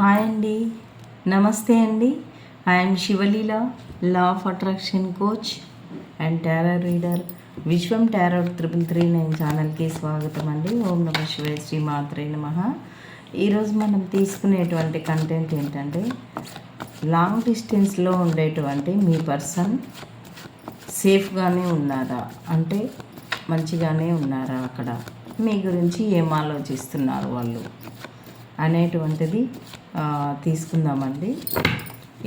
Hi అండి. నమస్తే అండి. I'm Sivaleela law of attraction coach and tarot reader Vishwam tarot triple three nine ఛానల్కి స్వాగతం అండి. ఓం నమ శివ శ్రీ మాత్రే నమ. ఈరోజు మనం తీసుకునేటువంటి కంటెంట్ ఏంటంటే లాంగ్ డిస్టెన్స్లో ఉండేటువంటి మీ పర్సన్ సేఫ్గానే ఉన్నారా? అంటే మంచిగానే ఉన్నారా అక్కడ? మీ గురించి ఏం ఆలోచిస్తున్నారు వాళ్ళు? అనేటువంటిది తీసుకుందామండి.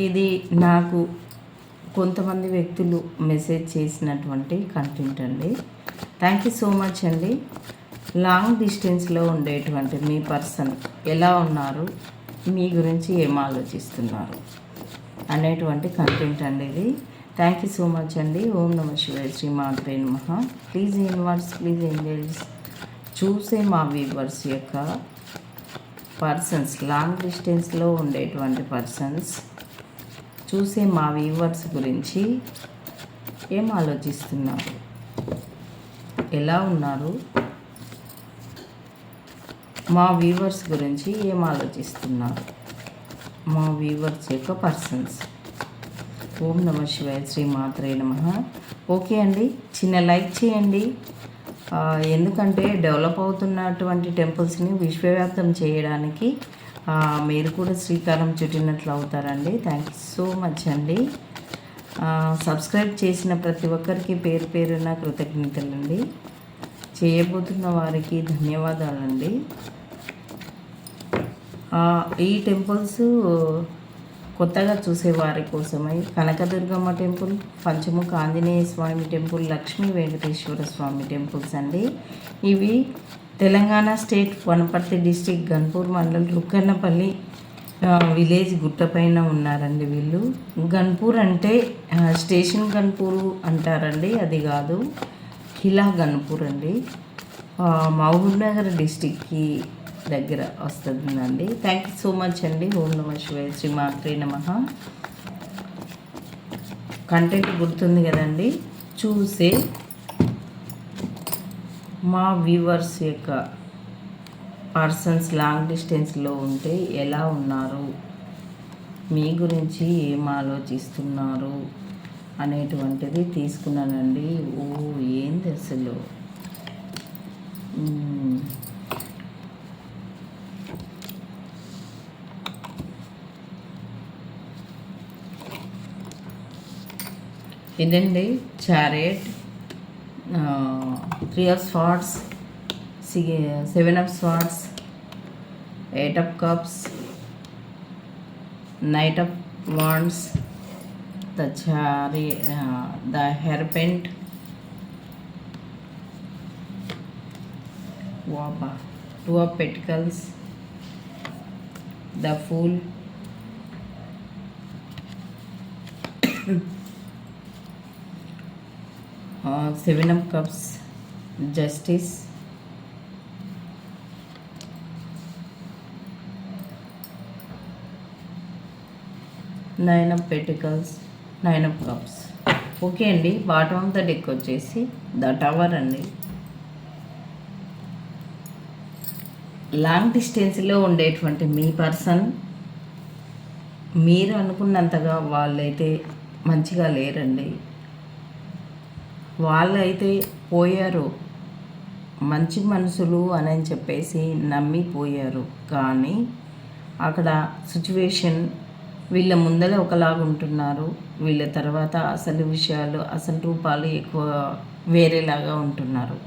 ఇది నాకు కొంతమంది వ్యక్తులు మెసేజ్ చేసినటువంటి కంటెంట్ అండి. థ్యాంక్ యూ సో మచ్ అండి. లాంగ్ డిస్టెన్స్లో ఉండేటువంటి మీ పర్సన్ ఎలా ఉన్నారు? మీ గురించి ఏం ఆలోచిస్తున్నారు? అనేటువంటి కంటెంట్ అండి ఇది. థ్యాంక్ యూ సో మచ్ అండి. ఓం నమ శివాయ శ్రీ మాత్రే నమ. ప్లీజ్ ఇన్వర్స్ ప్లీజ్ ఏంజల్స్ చూసే మా వీవర్స్ యొక్క పర్సన్స్ లాంగ్ డిస్టెన్స్లో ఉండేటువంటి పర్సన్స్ చూసే మా వ్యూవర్స్ గురించి ఏం ఆలోచిస్తున్నారు? ఎలా ఉన్నారు? మా వ్యూవర్స్ గురించి ఏం ఆలోచిస్తున్నారు? మా వ్యూవర్స్ యొక్క పర్సన్స్ ఓం నమ శివాయ శ్రీ మాత్రే నమ. ఓకే అండి చిన్న లైక్ చేయండి. ఎందుకంటే డెవలప్ అవుతున్నటువంటి టెంపుల్స్ని విశ్వవ్యాప్తం చేయడానికి మీరు కూడా శ్రీకారం చుట్టినట్లు అవుతారండి. థ్యాంక్ యూ సో మచ్ అండి. సబ్స్క్రైబ్ చేసిన ప్రతి ఒక్కరికి పేరు పేరున కృతజ్ఞతలండి. చేయబోతున్న వారికి ధన్యవాదాలండి. ఈ టెంపుల్స్ కొత్తగా చూసే వారి కోసమై Kanakadurgamma temple Panchamukha Anjaneya Swamy temple Lakshmi Venkateswara Swamy temples అండి. ఇవి Telangana state Wanaparthy district Ganpur mandal Rukkannapalli village గుట్టపైన ఉన్నారండి వీళ్ళు. గన్పూర్ అంటే స్టేషన్ గన్పూర్ అంటారండి అది కాదు. ఖిలా గన్పూర్ అండి. మహబూబ్నగర్ డిస్టిక్కి దగ్గర వస్తుందండి. థ్యాంక్ యూ సో మచ్ అండి. ఓం నమ శివాయ శ్రీ మాత్రే నమ. కంటెంట్ గుర్తుంది కదండి. చూసే మా వ్యూవర్స్ యొక్క పర్సన్స్ లాంగ్ డిస్టెన్స్లో ఉంటే ఎలా ఉన్నారు? మీ గురించి ఏం ఆలోచిస్తున్నారు? అనేటువంటిది తీసుకున్నానండి. ఓ ఏంది అసలు? ఇదండి chariot three of swords seven of swords eight of cups knight of wands the chariot the hermit వాపా two of pentacles the fool seven of cups justice. Nine of pentacles nine of cups. Okay అండి bottom of the deck వచ్చేసి the tower అండి. Long డిస్టెన్స్లో ఉండేటువంటి మీ person మీరు అనుకున్నంతగా వాళ్ళైతే మంచిగా లేరండి. వాళ్ళైతే పోయారు. మంచి మనుషులు అని చెప్పేసి నమ్మిపోయారు. కానీ అక్కడ సిచ్యువేషన్ వీళ్ళ ముందర ఒకలాగా ఉంటున్నారు. వీళ్ళ తర్వాత అసలు విషయాలు అసలు రూపాలు ఎక్కువ వేరేలాగా ఉంటున్నారు.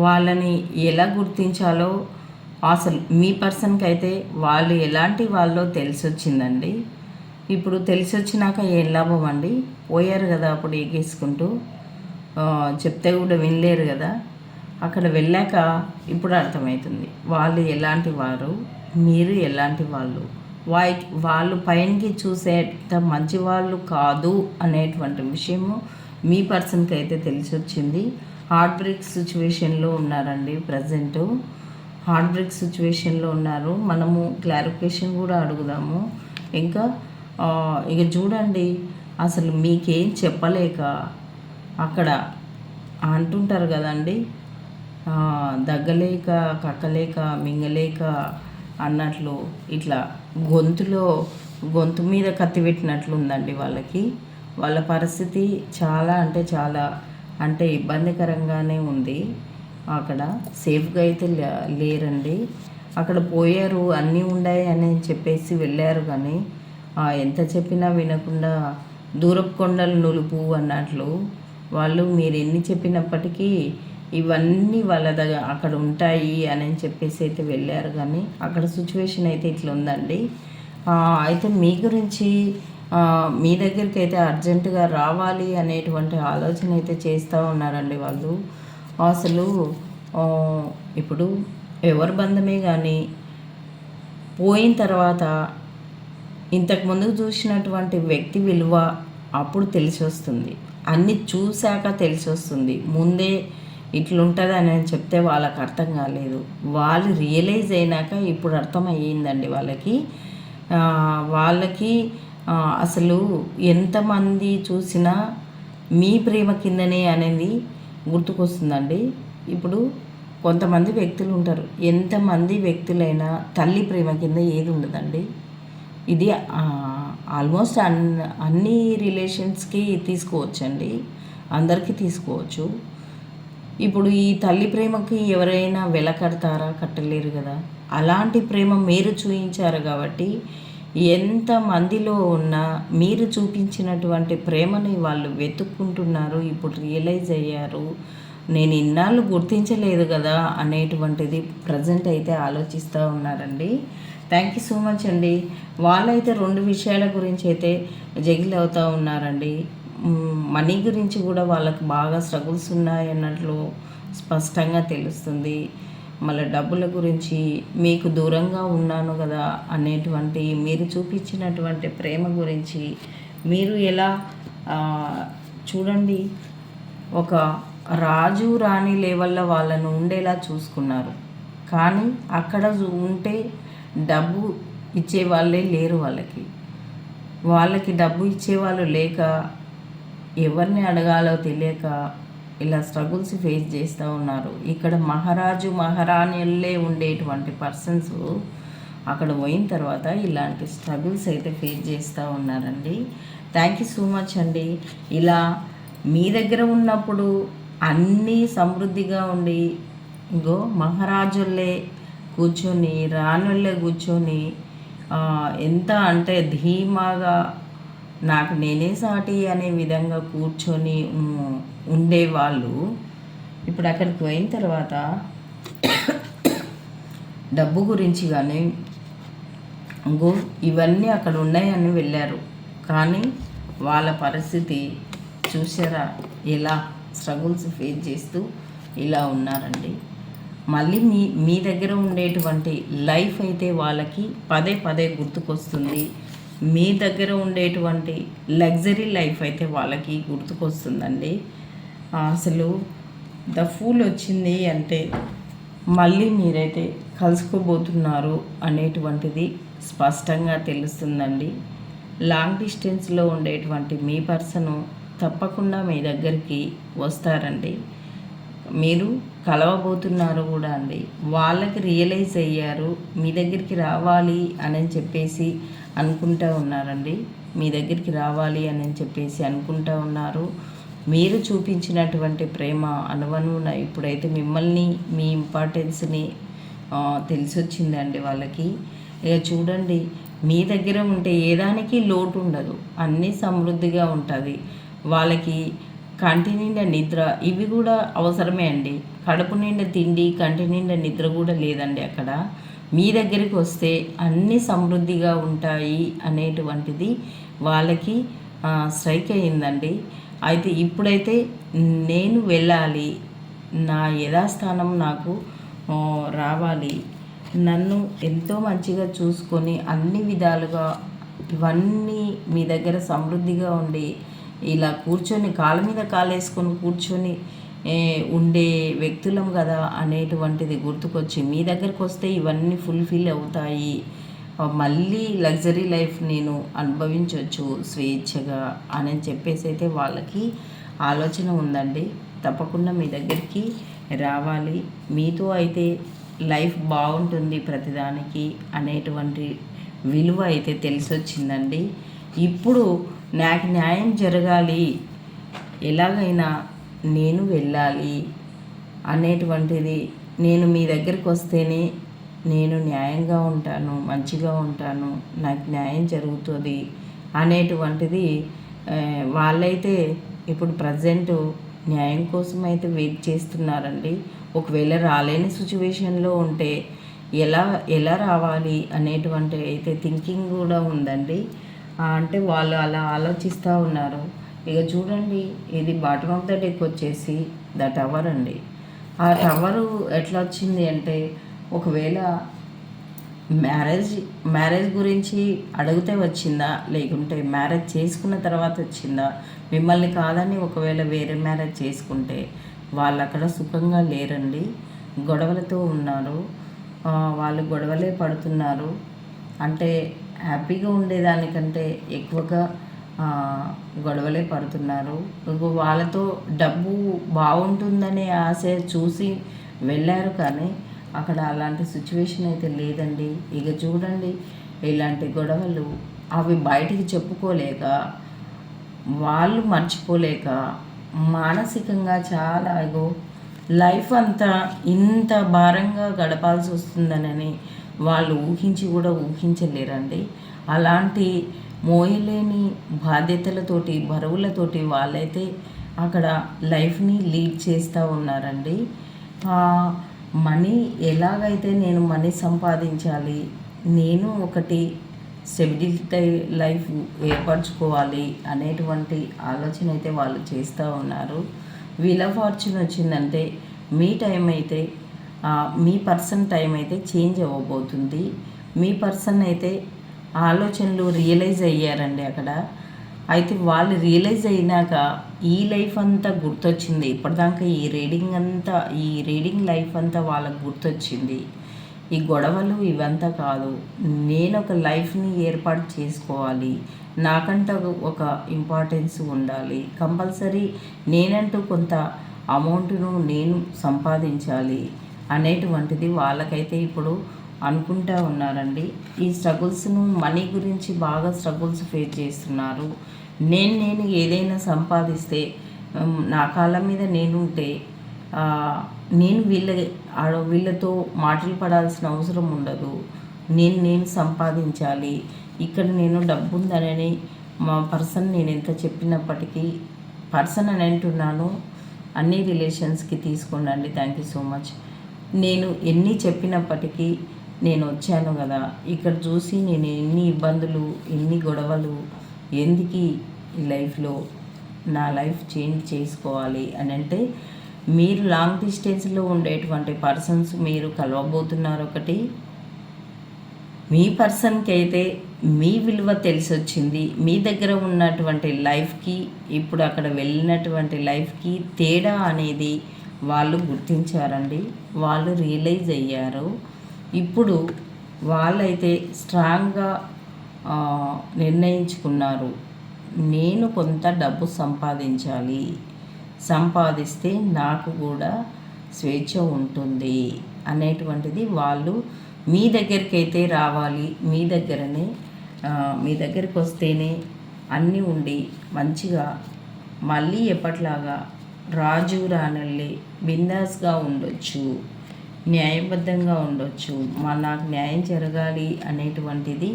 వాళ్ళని ఎలా గుర్తించాలో అసలు మీ పర్సన్కి అయితే వాళ్ళు ఎలాంటి వాళ్ళో తెలిసొచ్చిందండి. ఇప్పుడు తెలిసొచ్చినాక ఏం లాభం అండి పోయారు కదా అప్పుడు ఎగేసుకుంటూ చెప్తే కూడా వినలేరు కదా. అక్కడ వెళ్ళాక ఇప్పుడు అర్థమవుతుంది వాళ్ళు ఎలాంటి వారు మీరు ఎలాంటి వాళ్ళు వాయి వాళ్ళు పైనకి చూసేంత మంచి వాళ్ళు కాదు అనేటువంటి విషయము మీ పర్సన్కి అయితే తెలిసి వచ్చింది హార్ట్ బ్రేక్ సిచ్యువేషన్లో ఉన్నారండి ప్రజెంటు. హార్ట్ బ్రేక్ సిచ్యువేషన్లో ఉన్నారు. మనము క్లారిఫికేషన్ కూడా అడుగుదాము. ఇంకా ఇక చూడండి. అసలు మీకేం చెప్పలేక అక్కడ అంటుంటారు కదండి దగ్గలేక కక్కలేక మింగలేక అన్నట్లు ఇట్లా గొంతులో గొంతు మీద కత్తి పెట్టినట్లుందండి వాళ్ళకి. వాళ్ళ పరిస్థితి చాలా అంటే చాలా అంటే ఇబ్బందికరంగానే ఉంది. అక్కడ సేఫ్గా అయితే లేరండి. అక్కడ పోయారు అన్నీ ఉన్నాయి అని చెప్పేసి వెళ్ళారు కానీ ఎంత చెప్పినా వినకుండా దూరపు కొండలు నులుపు అన్నట్లు వాళ్ళు మీరు ఎన్ని చెప్పినప్పటికీ ఇవన్నీ వాళ్ళ దగ్గర అక్కడ ఉంటాయి అని చెప్పేసి అయితే వెళ్ళారు. కానీ అక్కడ సిచ్యువేషన్ అయితే ఇట్లా ఉందండి. అయితే మీ గురించి మీ దగ్గరికి అయితే అర్జెంటుగా రావాలి అనేటువంటి ఆలోచన అయితే చేస్తూ ఉన్నారండి వాళ్ళు. అసలు ఇప్పుడు ఎవరి బంధమే కానీ పోయిన తర్వాత ఇంతకు ముందు చూసినటువంటి వ్యక్తి విలువ అప్పుడు తెలిసి వస్తుంది అన్నీ చూశాక తెలిసి వస్తుంది ముందే ఇట్లుంటుంది అని చెప్తే వాళ్ళకి అర్థం కాలేదు. వాళ్ళు రియలైజ్ అయినాక ఇప్పుడు అర్థమయ్యిందండి వాళ్ళకి. వాళ్ళకి అసలు ఎంతమంది చూసినా మీ ప్రేమ కిందనే అనేది గుర్తుకొస్తుందండి. ఇప్పుడు కొంతమంది వ్యక్తులు ఉంటారు ఎంతమంది వ్యక్తులైనా తల్లి ప్రేమ కింద ఏది ఉండదండి ఇది ఆల్మోస్ట్ అన్ అన్ని రిలేషన్స్కి తీసుకోవచ్చండి. అందరికీ తీసుకోవచ్చు. ఇప్పుడు ఈ తల్లి ప్రేమకి ఎవరైనా వెల కడతారా? కట్టలేరు కదా. అలాంటి ప్రేమ మీరు చూపించారు కాబట్టి ఎంతమందిలో ఉన్నా మీరు చూపించినటువంటి ప్రేమని వాళ్ళు వెతుక్కుంటున్నారు ఇప్పుడు రియలైజ్ అయ్యారు. నేను ఇన్నాళ్ళు గుర్తించలేదు కదా అనేటువంటిది ప్రజెంట్ అయితే ఆలోచిస్తూ ఉన్నారండి. థ్యాంక్ యూ సో మచ్ అండి. వాళ్ళైతే రెండు విషయాల గురించి అయితే జగిల్ అవుతూ ఉన్నారండి. మనీ గురించి కూడా వాళ్ళకి బాగా స్ట్రగుల్స్ ఉన్నాయి అన్నట్లు స్పష్టంగా తెలుస్తుంది. మళ్ళీ డబ్బుల గురించి మీకు దూరంగా ఉన్నాను కదా అనేటువంటి మీరు చూపించినటువంటి ప్రేమ గురించి మీరు ఎలా చూడండి. ఒక రాజు రాణి లెవెల్లో వాళ్ళను ఉండేలా చూసుకున్నారు. కానీ అక్కడ ఉంటే డబ్బు ఇచ్చే వాళ్ళే లేరు వాళ్ళకి. వాళ్ళకి డబ్బు ఇచ్చేవాళ్ళు లేక ఎవరిని అడగాలో తెలియక ఇలా స్ట్రగుల్స్ ఫేస్ చేస్తూ ఉన్నారు. ఇక్కడ మహారాజు మహారాణిలే ఉండేటువంటి పర్సన్స్ అక్కడ పోయిన తర్వాత ఇలాంటి స్ట్రగుల్స్ అయితే ఫేస్ చేస్తూ ఉన్నారండి. థ్యాంక్ యూ సో మచ్ అండి. ఇలా మీ దగ్గర ఉన్నప్పుడు అన్నీ సమృద్ధిగా ఉండి ఇంకో మహారాజులే కూర్చొని రాణుల్లే కూర్చొని ఎంత అంటే ధీమాగా నాకు నేనే సాటి అనే విధంగా కూర్చొని ఉండేవాళ్ళు. ఇప్పుడు అక్కడికి పోయిన తర్వాత డబ్బు గురించి కానీ గో ఇవన్నీ అక్కడ ఉన్నాయని వెళ్ళారు. కానీ వాళ్ళ పరిస్థితి చూసారా? ఎలా? స్ట్రగుల్స్ ఫేస్ చేస్తూ ఇలా ఉన్నారండి. మళ్ళీ మీ మీ దగ్గర ఉండేటువంటి లైఫ్ అయితే వాళ్ళకి పదే పదే గుర్తుకొస్తుంది. మీ దగ్గర ఉండేటువంటి లగ్జరీ లైఫ్ అయితే వాళ్ళకి గుర్తుకొస్తుందండి. అసలు ద ఫూల్ వచ్చింది అంటే మళ్ళీ మీరైతే కలుసుకోబోతున్నారు అనేటువంటిది స్పష్టంగా తెలుస్తుందండి. లాంగ్ డిస్టెన్స్లో ఉండేటువంటి మీ పర్సను తప్పకుండా మీ దగ్గరికి వస్తారండి. మీరు కలవబోతున్నారు కూడా అండి. వాళ్ళకి రియలైజ్ అయ్యారు మీ దగ్గరికి రావాలి అని చెప్పేసి అనుకుంటూ ఉన్నారండి. మీ దగ్గరికి రావాలి అని చెప్పేసి అనుకుంటూ ఉన్నారు. మీరు చూపించినటువంటి ప్రేమ అనువనున ఇప్పుడైతే మిమ్మల్ని మీ ఇంపార్టెన్స్ని తెలిసొచ్చిందండి వాళ్ళకి. ఇక చూడండి మీ దగ్గర ఉంటే ఏదానికి లోటు ఉండదు. అన్నీ సమృద్ధిగా ఉంటుంది. వాళ్ళకి కంటి నిండా నిద్ర ఇవి కూడా అవసరమే అండి. కడుపు నిండా తిండి కంటి నిండా నిద్ర కూడా లేదండి అక్కడ. మీ దగ్గరికి వస్తే అన్నీ సమృద్ధిగా ఉంటాయి అనేటువంటిది వాళ్ళకి స్ట్రైక్ అయ్యిందండి. అయితే ఇప్పుడైతే నేను వెళ్ళాలి నా యథాస్థానం నాకు రావాలి. నన్ను ఎంతో మంచిగా చూసుకొని అన్ని విధాలుగా ఇవన్నీ మీ దగ్గర సమృద్ధిగా ఉండి ఇలా కూర్చొని కాళ్ళ మీద కాలేసుకొని కూర్చొని ఉండే వ్యక్తులం కదా అనేటువంటిది గుర్తుకొచ్చి మీ దగ్గరకు వస్తే ఇవన్నీ ఫుల్ఫిల్ అవుతాయి. మళ్ళీ లగ్జరీ లైఫ్ నేను అనుభవించవచ్చు స్వేచ్ఛగా అని చెప్పేసి అయితే వాళ్ళకి ఆలోచన ఉందండి. తప్పకుండా మీ దగ్గరికి రావాలి. మీతో అయితే లైఫ్ బాగుంటుంది ప్రతిదానికి అనేటువంటి విలువ అయితే తెలిసొచ్చిందండి. ఇప్పుడు నాకు న్యాయం జరగాలి. ఎలాగైనా నేను వెళ్ళాలి అనేటువంటిది నేను మీ దగ్గరికి వస్తేనే నేను న్యాయంగా ఉంటాను మంచిగా ఉంటాను నాకు న్యాయం జరుగుతుంది అనేటువంటిది వాళ్ళైతే ఇప్పుడు ప్రజెంట్ న్యాయం కోసం అయితే వెయిట్ చేస్తున్నారండి. ఒకవేళ రాలేని సిచ్యువేషన్లో ఉంటే ఎలా ఎలా రావాలి అనేటువంటి అయితే థింకింగ్ కూడా ఉందండి. అంటే వాళ్ళు అలా ఆలోచిస్తూ ఉన్నారు. ఇక చూడండి ఇది బాటమ్ ఆఫ్ ద డెక్ వచ్చేసి ద టవర్ అండి. ఆ టవరు ఎట్లా వచ్చింది అంటే ఒకవేళ మ్యారేజ్ మ్యారేజ్ గురించి అడిగితే వచ్చిందా? లేకుంటే మ్యారేజ్ చేసుకున్న తర్వాత వచ్చిందా? మిమ్మల్ని కాదని ఒకవేళ వేరే మ్యారేజ్ చేసుకుంటే వాళ్ళు అక్కడ సుఖంగా లేరండి. గొడవలతో ఉన్నారు. వాళ్ళు గొడవలే పడుతున్నారు. అంటే హ్యాపీగా ఉండేదానికంటే ఎక్కువగా గొడవలే పడుతున్నారు. ఇంకో వాళ్ళతో డబ్బు బాగుంటుందనే ఆశ చూసి వెళ్ళారు కానీ అక్కడ అలాంటి సిచ్యువేషన్ అయితే లేదండి. ఇక చూడండి ఇలాంటి గొడవలు అవి బయటికి చెప్పుకోలేక వాళ్ళు మర్చిపోలేక మానసికంగా చాలా ఇగో లైఫ్ అంతా ఇంత భారంగా గడపాల్సి వస్తుందనని వాళ్ళు ఊహించి కూడా ఊహించలేరండి. అలాంటి మోయలేని బాధ్యతలతోటి బరువులతోటి వాళ్ళైతే అక్కడ లైఫ్ని లీడ్ చేస్తూ ఉన్నారండి. మనీ ఎలాగైతే నేను మనీ సంపాదించాలి నేను ఒకటి స్టెబిలిటీ లైఫ్ ఏర్పరచుకోవాలి అనేటువంటి ఆలోచన అయితే వాళ్ళు చేస్తూ ఉన్నారు. వీళ్ళ ఫార్చ్యూన్ వచ్చిందంటే మీ టైం అయితే మీ పర్సన్ టైం అయితే చేంజ్ అవ్వబోతుంది. మీ పర్సన్ అయితే ఆలోచనలు రియలైజ్ అయ్యారండి అక్కడ. అయితే వాళ్ళు రియలైజ్ అయినాక ఈ లైఫ్ అంతా గుర్తొచ్చింది. ఇప్పటిదాకా ఈ రీడింగ్ అంతా ఈ రీడింగ్ లైఫ్ అంతా వాళ్ళకు గుర్తొచ్చింది. ఈ గొడవలు ఇవంతా కాదు. నేను ఒక లైఫ్ని ఏర్పాటు చేసుకోవాలి. నాకంటూ ఒక ఇంపార్టెన్స్ ఉండాలి. కంపల్సరీ నేనంటూ కొంత అమౌంట్ను నేను సంపాదించాలి. అనేటువంటిది వాళ్ళకైతే ఇప్పుడు అనుకుంటా ఉన్నారండి. ఈ స్ట్రగుల్స్ను మనీ గురించి బాగా స్ట్రగుల్స్ ఫేస్ చేస్తున్నారు. నేను నేను ఏదైనా సంపాదిస్తే నా కాళ్ళ మీద నేనుంటే నేను వీళ్ళ వీళ్ళతో మాటలు పడాల్సిన అవసరం ఉండదు. నేను నేను సంపాదించాలి. ఇక్కడ నేను డబ్బు ఉందనని మా పర్సన్ నేను ఎంత చెప్పినప్పటికీ పర్సన్ అని అంటున్నాను అన్ని రిలేషన్స్కి తీసుకోండి. Thank you so much. నేను ఎన్ని చెప్పినప్పటికీ నేను వచ్చాను కదా. ఇక్కడ చూసి నేను ఎన్ని ఇబ్బందులు ఎన్ని గొడవలు ఎందుకు ఈ లైఫ్లో నా లైఫ్ చేంజ్ చేసుకోవాలి అని అంటే మీరు లాంగ్ డిస్టెన్స్లో ఉండేటువంటి పర్సన్స్ మీరు కలవబోతున్నారు ఒకటి. మీ పర్సన్కి అయితే మీ విలువ తెలిసి వచ్చింది మీ దగ్గర ఉన్నటువంటి లైఫ్కి ఇప్పుడు అక్కడ వెళ్ళినటువంటి లైఫ్కి తేడా అనేది వాళ్ళు గుర్తించారండి. వాళ్ళు రియలైజ్ అయ్యారు. ఇప్పుడు వాళ్ళైతే స్ట్రాంగ్గా నిర్ణయించుకున్నారు. నేను కొంత డబ్బు సంపాదించాలి. సంపాదిస్తే నాకు కూడా స్వేచ్ఛ ఉంటుంది అనేటువంటిది వాళ్ళు మీ దగ్గరికి అయితే రావాలి. మీ దగ్గరనే మీ దగ్గరికి వస్తేనే అన్నీ ఉండి మంచిగా మళ్ళీ ఎప్పట్లాగా రాజు రానల్లి బిందాస్గా ఉండొచ్చు న్యాయబద్ధంగా ఉండొచ్చు. మా నాకు న్యాయం జరగాలి అనేటువంటిది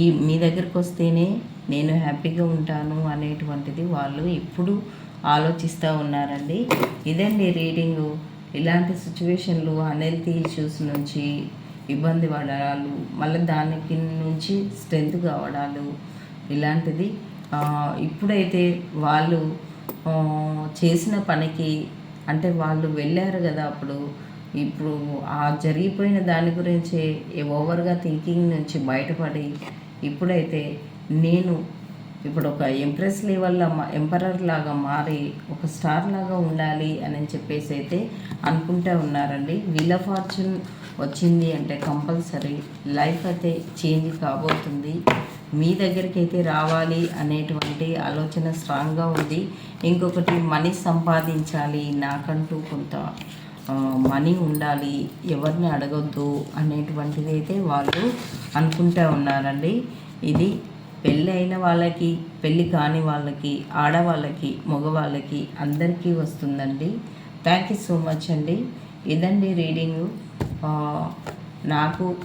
ఈ మీ దగ్గరికి వస్తేనే నేను హ్యాపీగా ఉంటాను అనేటువంటిది వాళ్ళు ఇప్పుడు ఆలోచిస్తూ ఉన్నారండి. ఇదండి రీడింగు. ఇలాంటి సిచ్యువేషన్లు అన్హెల్తీ ఇష్యూస్ నుంచి ఇబ్బంది పడాలు మళ్ళీ దానికి నుంచి స్ట్రెంత్ కావడాలు ఇలాంటిది. ఇప్పుడైతే వాళ్ళు చేసిన పనికి అంటే వాళ్ళు వెళ్ళారు కదా అప్పుడు ఇప్పుడు ఆ జరిగిపోయిన దాని గురించి ఓవర్గా థింకింగ్ నుంచి బయటపడి ఇప్పుడైతే నేను ఇప్పుడు ఒక ఎంప్రెస్ లెవెల్లో ఎంపరర్ లాగా మారి ఒక స్టార్ లాగా ఉండాలి అని చెప్పేసి అయితే అనుకుంటూ ఉన్నారండి. వీళ్ళ ఫార్చ్యూన్ వచ్చింది అంటే కంపల్సరీ లైఫ్ అయితే చేంజ్ కాబోతుంది. మీ దగ్గరికి అయితే రావాలి అనేటువంటి ఆలోచన స్ట్రాంగ్గా ఉంది. ఇంకొకటి మనీ సంపాదించాలి. నాకంటూ కొంత మనీ ఉండాలి. ఎవరిని అడగొద్దు అనేటువంటిది అయితే వాళ్ళు అనుకుంటూ ఉన్నారండి. ఇది పెళ్ళి అయిన వాళ్ళకి పెళ్ళి కాని వాళ్ళకి ఆడవాళ్ళకి మగవాళ్ళకి అందరికీ వస్తుందండి. థ్యాంక్ యూ సో మచ్ అండి. ఇదండి రీడింగు. నాకు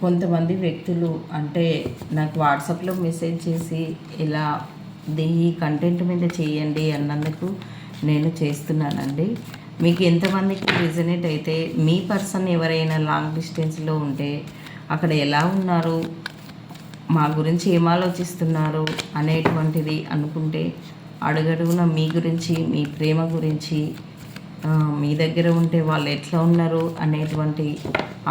కొంతమంది వ్యక్తులు అంటే నాకు వాట్సాప్లో మెసేజ్ చేసి ఇలా ఈ కంటెంట్ మీద చేయండి అన్నందుకు నేను చేస్తున్నానండి. మీకు ఎంతమందికి రిజనేట్ అయితే మీ పర్సన్ ఎవరైనా లాంగ్ డిస్టెన్స్లో ఉంటే అక్కడ ఎలా ఉన్నారు మా గురించి ఏం ఆలోచిస్తున్నారు అనేటువంటిది అనుకుంటే అడుగడుగున మీ గురించి మీ ప్రేమ గురించి మీ దగ్గర ఉంటే వాళ్ళు ఎట్లా ఉన్నారు అనేటువంటి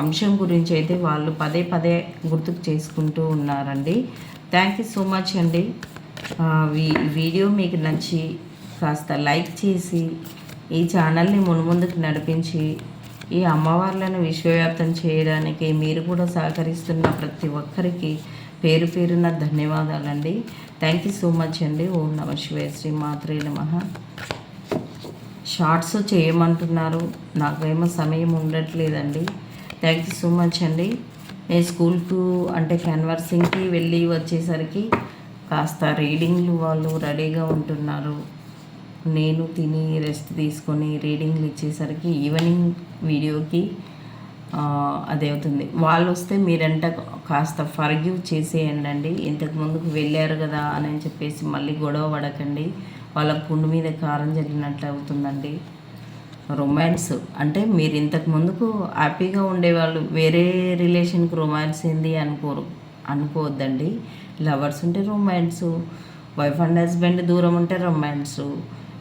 అంశం గురించి అయితే వాళ్ళు పదే పదే గుర్తుకు చేసుకుంటూ ఉన్నారండి. థ్యాంక్ యూ సో మచ్ అండి. వీడియో మీకు నచ్చి కాస్త లైక్ చేసి ఈ ఛానల్ని మున్ముందుకు నడిపించి ఈ అమ్మవార్లను విశ్వవ్యాప్తం చేయడానికి మీరు కూడా సహకరిస్తున్న ప్రతి ఒక్కరికి పేరు పేరున ధన్యవాదాలండి. థ్యాంక్ యూ సో మచ్ అండి. ఓం నమ శివాయ శ్రీ మాత్రే నమ. షార్ట్స్ చేయమంటున్నారు. నాకేమో సమయం ఉండట్లేదండి. థ్యాంక్ యూ సో మచ్ అండి. నేను స్కూల్కు అంటే క్యాన్వర్సింగ్కి వెళ్ళి వచ్చేసరికి కాస్త రీడింగ్లు వాళ్ళు రెడీగా ఉంటున్నారు. నేను తిని రెస్ట్ తీసుకొని రీడింగ్లు ఇచ్చేసరికి ఈవినింగ్ వీడియోకి అది అవుతుంది. వాళ్ళు వస్తే మీరంట కాస్త ఫర్గ్యూ చేసేయండి ఇంతకు ముందుకు వెళ్ళారు కదా అని చెప్పేసి మళ్ళీ గొడవ పడకండి. వాళ్ళ పుండు మీద కారం జరిగినట్లు అవుతుందండి. రొమాన్స్. అంటే మీరు ఇంతకు ముందుకు హ్యాపీగా ఉండేవాళ్ళు వేరే రిలేషన్కి రొమాన్స్ ఏంది అనుకోరు అనుకోవద్దండి. లవర్స్ ఉంటే రొమాన్స్ వైఫ్ అండ్ హస్బెండ్ దూరం ఉంటే రొమాన్స్.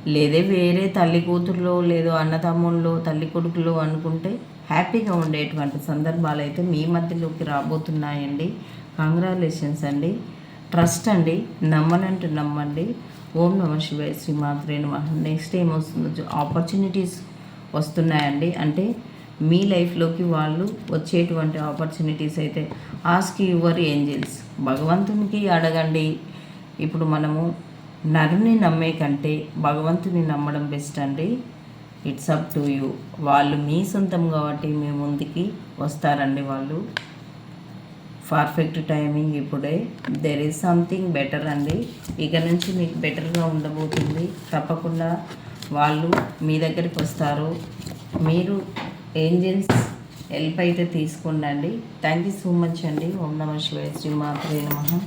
లేదే వేరే తల్లి కూతుర్లో లేదో అన్నతమ్ముళ్ళు తల్లి కొడుకులు అనుకుంటే హ్యాపీగా ఉండేటువంటి సందర్భాలు అయితే మీ మధ్యలోకి రాబోతున్నాయండి. కంగ్రాచులేషన్స్ అండి. ట్రస్ట్ అండి. నమ్మనంటూ నమ్మండి. ఓం నమ శివాయ శ్రీమాత్రే నమ. నెక్స్ట్ ఏమొస్తుందో ఆపర్చునిటీస్ వస్తున్నాయండి. అంటే మీ లైఫ్లోకి వాళ్ళు వచ్చేటువంటి ఆపర్చునిటీస్ అయితే ఆస్క్ యువర్ ఏంజిల్స్ భగవంతునికి అడగండి. ఇప్పుడు మనము నరుని నమ్మే కంటే భగవంతుని నమ్మడం బెస్ట్ అండి. ఇట్స్ అప్ టు యూ వాళ్ళు మీ సొంతం కాబట్టి మీ ముందుకి వస్తారండి వాళ్ళు. పర్ఫెక్ట్ టైమింగ్ ఇప్పుడే. దెర్ ఈజ్ సంథింగ్ బెటర్ అండి. ఇక నుంచి మీకు బెటర్గా ఉండబోతుంది. తప్పకుండా వాళ్ళు మీ దగ్గరికి వస్తారు. మీరు ఏంజల్స్ హెల్ప్ అయితే తీసుకోండి థ్యాంక్ యూ సో మచ్ అండి. ఓం నమ శివాయ శ్రీ మాత్రే నమ.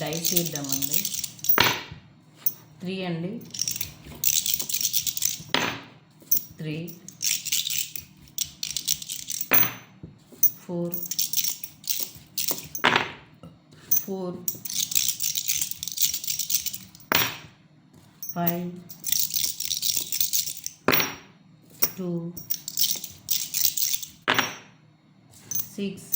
దయచేద్దామండి త్రీ అండి. Three four four five two six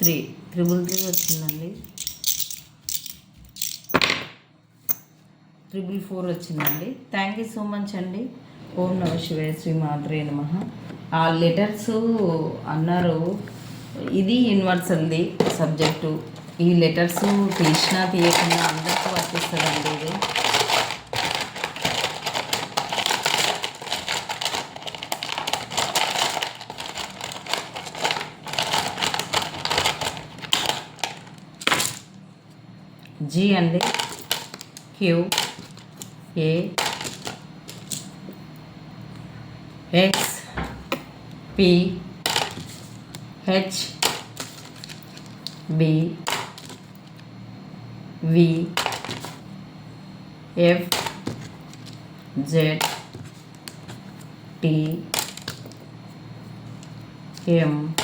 three triple three వచ్చిందండి. త్రిబుల్ ఫోర్ వచ్చిందండి. థ్యాంక్ యూ సో మచ్ అండి. ఓం నమ శివాయ శ్రీ మాత్రే నమ. ఆ లెటర్స్ అన్నారు. ఇది యూనివర్సల్ది సబ్జెక్టు ఈ లెటర్స్ తీసినా తీయకుండా అందరికీ వర్తిస్తుందండి ఇది. జీ అండి. Q A X P. H B V F Z T M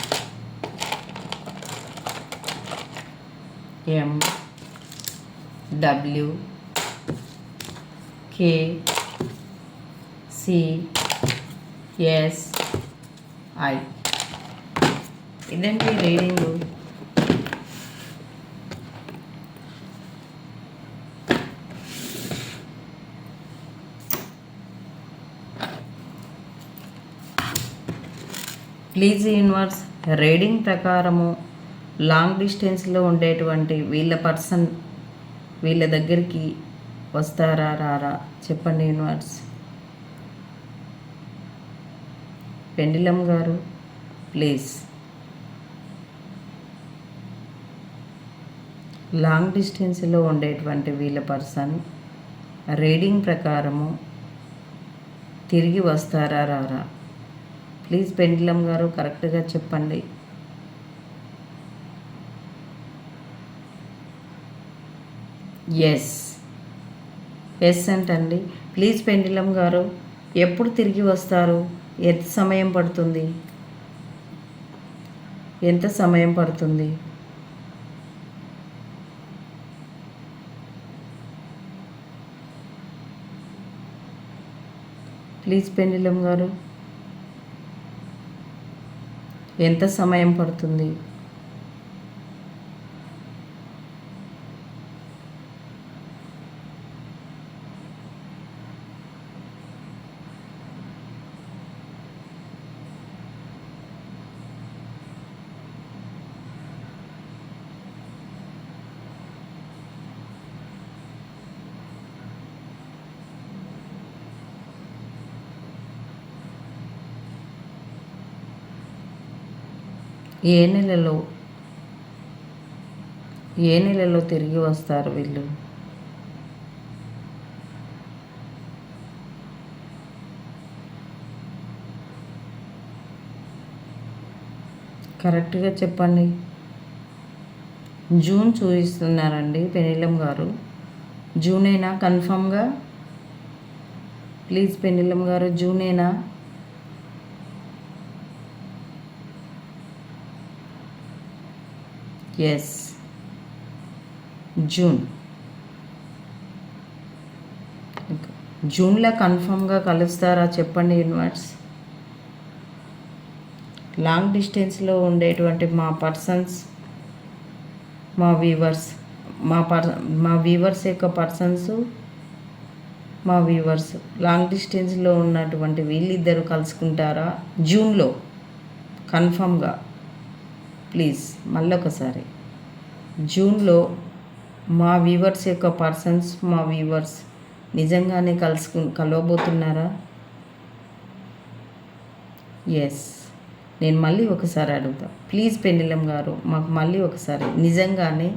M W K C S I. ఇదండి రీడింగ్? ప్లీజ్ యూనివర్స్ రీడింగ్ ప్రకారము లాంగ్ డిస్టెన్స్లో ఉండేటువంటి వీళ్ళ పర్సన్ వీళ్ళ దగ్గరికి వస్తారా రారా? చెప్పండి యూనివర్స్. పెండిలం గారు ప్లీజ్. లాంగ్ డిస్టెన్స్లో ఉండేటువంటి వీళ్ళ పర్సన్ రీడింగ్ ప్రకారము తిరిగి వస్తారా రారా? ప్లీజ్ పెండిలం గారు కరెక్ట్గా చెప్పండి. ఎస్ ఎస్ అంటండి. ప్లీజ్ పెండిలం గారు ఎప్పుడు తిరిగి వస్తారు? ఎంత సమయం పడుతుంది? ఎంత సమయం పడుతుంది? ప్లీజ్ పెండిలం గారు. ఎంత సమయం పడుతుంది? ఏ నెలలో ఏ నెలలో తిరిగి వస్తారు వీళ్ళు? కరెక్ట్గా చెప్పండి. జూన్ చూపిస్తున్నారండి పెనిలం గారు. జూన్ అయినా కన్ఫామ్గా? ప్లీజ్ పెనిలం గారు జూనేనా? ఎస్ జూన్ జూన్లో కన్ఫామ్గా కలుస్తారా చెప్పండి యూనివర్స్ లాంగ్ డిస్టెన్స్లో ఉండేటువంటి మా పర్సన్స్ మా వీవర్స్ మా పర్ మా వీవర్స్ యొక్క పర్సన్స్ మా వీవర్స్ లాంగ్ డిస్టెన్స్లో ఉన్నటువంటి వీళ్ళిద్దరూ కలుసుకుంటారా? జూన్లో కన్ఫామ్గా ప్లీజ్ మళ్ళొకసారి. జూన్లో మా వీవర్స్ యొక్క పర్సన్స్ మా వీవర్స్ నిజంగానే కలుసుకు కలవబోతున్నారా? ఎస్ నేను మళ్ళీ ఒకసారి అడుగుతా. ప్లీజ్ పెండిలం గారు మాకు మళ్ళీ ఒకసారి నిజంగానే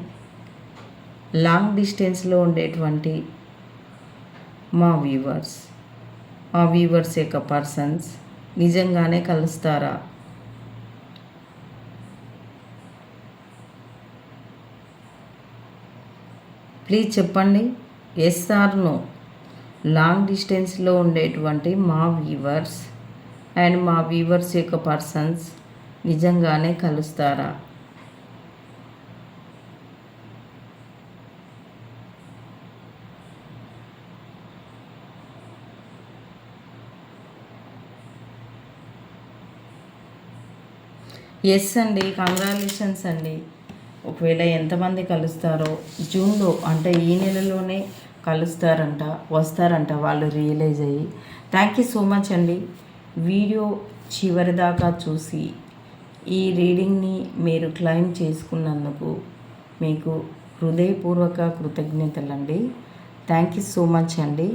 లాంగ్ డిస్టెన్స్లో ఉండేటువంటి మా వీవర్స్ మా వీవర్స్ యొక్క పర్సన్స్ నిజంగానే కలుస్తారా? ప్లీజ్ చెప్పండి. ఎస్ ఆర్ నో లాంగ్ డిస్టెన్స్లో ఉండేటువంటి మా వీవర్స్ అండ్ మా వీవర్స్ యొక్క పర్సన్స్ నిజంగానే కలుస్తారా? ఎస్ అండి. కంగ్రాచులేషన్స్ అండి. ఒకవేళ ఎంతమంది కలుస్తారో జూన్లో అంటే ఈ నెలలోనే కలుస్తారంట వస్తారంట వాళ్ళు రియలైజ్ అయ్యి. థ్యాంక్ యూ సో మచ్ అండి. వీడియో చివరి దాకా చూసి ఈ రీడింగ్ని మీరు క్లైమ్ చేసుకున్నందుకు మీకు హృదయపూర్వక కృతజ్ఞతలండి. థ్యాంక్ యూ సో మచ్ అండి.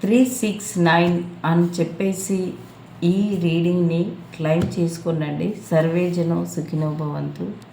త్రీ సిక్స్ నైన్ అని చెప్పేసి ఈ రీడింగ్ని క్లైమ్ చేసుకోనండి. సర్వేజనం సుఖినోభవంతు.